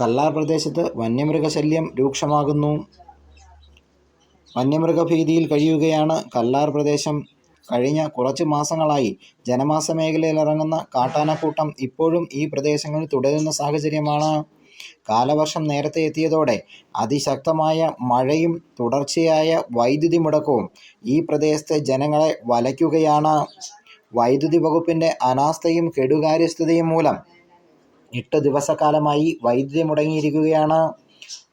കല്ലാർ പ്രദേശത്ത് വന്യമൃഗശല്യം രൂക്ഷമാകുന്നു. വന്യമൃഗഭീതിയിൽ കഴിയുകയാണ് കല്ലാർ പ്രദേശം കഴിഞ്ഞ കുറച്ച് മാസങ്ങളായി ജനവാസ മേഖലയിലിറങ്ങുന്ന കാട്ടാനക്കൂട്ടം ഇപ്പോഴും ഈ പ്രദേശങ്ങളിൽ തുടരുന്ന സാഹചര്യമാണ്. കാലവർഷം നേരത്തെ എത്തിയതോടെ അതിശക്തമായ മഴയും തുടർച്ചയായ വൈദ്യുതി മുടക്കവും ഈ പ്രദേശത്തെ ജനങ്ങളെ വലയ്ക്കുകയാണ്. വൈദ്യുതി വകുപ്പിന്റെ അനാസ്ഥയും കെടുകാര്യസ്ഥതയും മൂലം എട്ട് ദിവസക്കാലമായി വൈദ്യുതി മുടങ്ങിയിരിക്കുകയാണ്.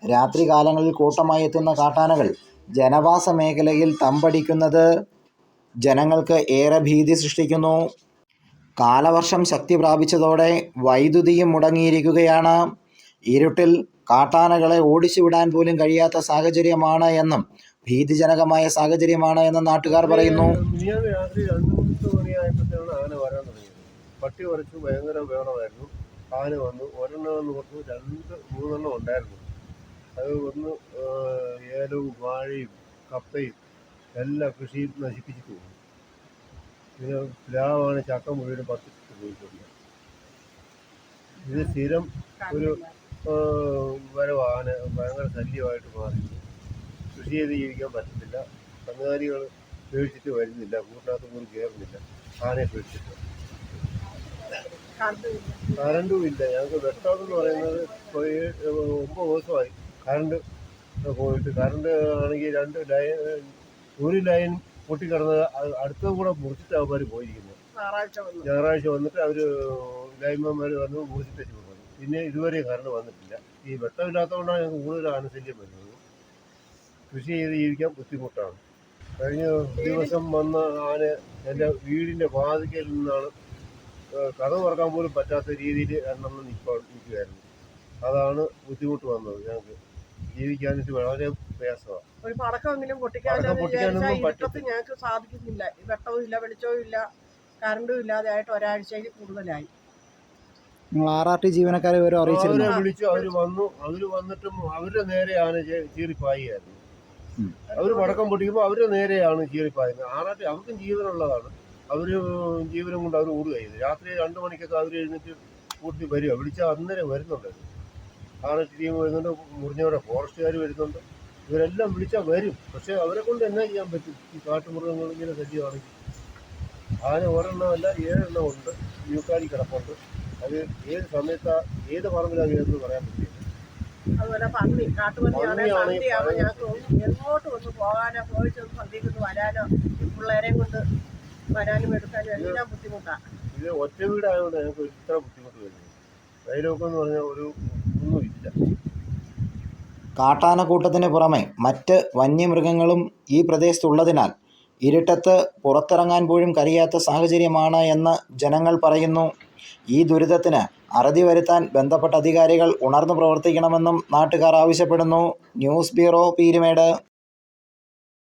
രാത്രികാലങ്ങളിൽ കൂട്ടമായി എത്തുന്ന കാട്ടാനകൾ ജനവാസ മേഖലയിൽ തമ്പടിക്കുന്നത് ജനങ്ങൾക്ക് ഏറെ ഭീതി സൃഷ്ടിക്കുന്നു. കാലവർഷം ശക്തി പ്രാപിച്ചതോടെ വൈദ്യുതിയും മുടങ്ങിയിരിക്കുകയാണ്. ഇരുട്ടിൽ കാട്ടാനകളെ ഓടിച്ചുവിടാൻ പോലും കഴിയാത്ത സാഹചര്യമാണ് എന്നും ഭീതിജനകമായ സാഹചര്യമാണ് എന്നും നാട്ടുകാർ പറയുന്നു. പട്ടി വരച്ച് ഭയങ്കര ബഹളമായിരുന്നു ആന വന്നു ഒരെണ്ണം എന്ന് പറഞ്ഞു രണ്ട് മൂന്നെണ്ണം ഉണ്ടായിരുന്നു. അത് ഒന്ന് ഏലവും വാഴയും കപ്പയും എല്ലാ കൃഷിയും നശിപ്പിച്ചു പോകും പിന്നെ പ്ലാവാണ് ചക്ക മുഴുവൻ പത്തിട്ട് പോയിട്ടുണ്ട്. ഇത് സ്ഥിരം ഒരു വരവാണ് ഭയങ്കര ശല്യമായിട്ട് മാറി കൃഷി ചെയ്ത് ജീവിക്കാൻ പറ്റത്തില്ല. കന്നുകാലികൾ പേടിച്ചിട്ട് വരുന്നില്ല. കൂട്ടിനകത്ത് പോലും കയറുന്നില്ല. ആനയെ പേടിച്ചിട്ട്. കറണ്ടും ഇല്ല. ഞങ്ങൾക്ക് വെട്ടമെന്ന് പറയുന്നത് ഇപ്പോൾ ഏഴ് ഒമ്പത് ദിവസമായി. കറണ്ട് പോയിട്ട് കറണ്ട് ആണെങ്കിൽ രണ്ട് ലൈൻ ഒരു ലൈൻ പൊട്ടിക്കിടന്നത് അടുത്തും കൂടെ മുറിച്ചിട്ട് അവന്മാർ പോയിരിക്കുന്നത് ഞായറാഴ്ച വന്നു. ഞായറാഴ്ച വന്നിട്ട് അവർ ലൈൻമാന്മാർ വന്ന് മുറിച്ചിട്ട് പോകുന്നത് പിന്നെ ഇതുവരെ കറണ്ട് വന്നിട്ടില്ല. ഈ വെട്ടമില്ലാത്തതുകൊണ്ടാണ് ഞങ്ങൾക്ക് കൂടുതൽ ആനശല്യം വരുന്നത്. കൃഷി ചെയ്ത് ജീവിക്കാൻ ബുദ്ധിമുട്ടാണ്. കഴിഞ്ഞ ദിവസം വന്ന ആന എന്റെ വീടിന്റെ വാതിക്കൽ നിന്നാണ് കഥ തുറക്കാൻ പോലും പറ്റാത്ത രീതിയിൽ എണ്ണം നിൽക്കുക നിൽക്കുകയായിരുന്നു അതാണ് ബുദ്ധിമുട്ട് വന്നത് ഞങ്ങൾക്ക്. ജീവിക്കാനായിട്ട് വളരെ പ്രയാസമാണ് ഒരു പടക്കമെങ്കിലും പടക്കം പൊട്ടിക്കാനെന്ന് ഞങ്ങൾക്ക് സാധിക്കുന്നില്ല. വെട്ടവും ഇല്ല വെളിച്ചവും ഇല്ല കറണ്ടും ഇല്ലാതെ ആയിട്ട് ഒരാഴ്ചയിൽ കൂടുതലായി. നിങ്ങൾ ആർ ആർ ടി ജീവനക്കാരെ വിവരം അറിയിച്ചിരുന്നു? അവരെ വിളിച്ചു അവർ വന്നു. അവർ വന്നിട്ടും അവരുടെ നേരെയാണ് ചീറിപ്പായിരുന്നു അവർ പടക്കം പൊട്ടിക്കുമ്പോൾ അവരുടെ നേരെയാണ് ചീറിപ്പായുന്നത്. ആറാട്ടി അവർക്കും ജീവനുള്ളതാണ്. അവർ ജീവനം കൊണ്ട് അവർ ഓടുകയായിരുന്നു രാത്രി രണ്ട് മണിക്കൊക്കെ അവർ എഴുന്നേറ്റ് കൂട്ടി വരിക. വിളിച്ചാൽ അന്നേരം വരുന്നുണ്ട്. ആണ് ടീം വരുന്നുണ്ട്. മുറിഞ്ഞവരെ ഫോറസ്റ്റുകാർ വരുന്നുണ്ട്. ഇവരെല്ലാം വിളിച്ചാൽ വരും. പക്ഷേ അവരെ കൊണ്ട് എന്നാ ചെയ്യാൻ പറ്റും? ഈ കാട്ടുമൃഗങ്ങൾ ഇങ്ങനെ സജ്ജമാണെങ്കിൽ ആന ഒരെണ്ണമല്ല ഏഴെണ്ണം ഉണ്ട്. യൂക്കാലി കിടപ്പുണ്ട്. അത് ഏത് സമയത്താ ഏത് പറമ്പിലാണ് കയറുന്നത് പറയാൻ പറ്റില്ല. അതുപോലെ പന്നി കാട്ടുപന്നിയാണ് ഞങ്ങൾക്ക് എങ്ങോട്ട് ഒന്ന് പോകാനോ പോയിട്ട് ഒന്ന് സന്ധ്യയ്ക്ക് വരാനോ ഈ പിള്ളേരെയും കൊണ്ട് വരാനും എടുക്കാനും എല്ലാം ബുദ്ധിമുട്ടാണ് ഇത് ഒറ്റ വീടായതുകൊണ്ട് ഞങ്ങൾക്ക് ഇത്ര ബുദ്ധിമുട്ട് വരുന്നത് എന്ന് പറഞ്ഞാൽ ഒരു ഒന്നുമില്ല. കാട്ടാനക്കൂട്ടത്തിന് പുറമെ മറ്റ് വന്യമൃഗങ്ങളും ഈ പ്രദേശത്തുള്ളതിനാൽ ഇരുട്ടത്ത് പുറത്തിറങ്ങാൻ പോലും കഴിയാത്ത സാഹചര്യമാണ് എന്ന് ജനങ്ങൾ പറയുന്നു. ഈ ദുരിതത്തിന് അറുതി വരുത്താൻ ബന്ധപ്പെട്ട അധികാരികൾ ഉണർന്നു പ്രവർത്തിക്കണമെന്നും നാട്ടുകാർ ആവശ്യപ്പെടുന്നു. News bureau Peermade.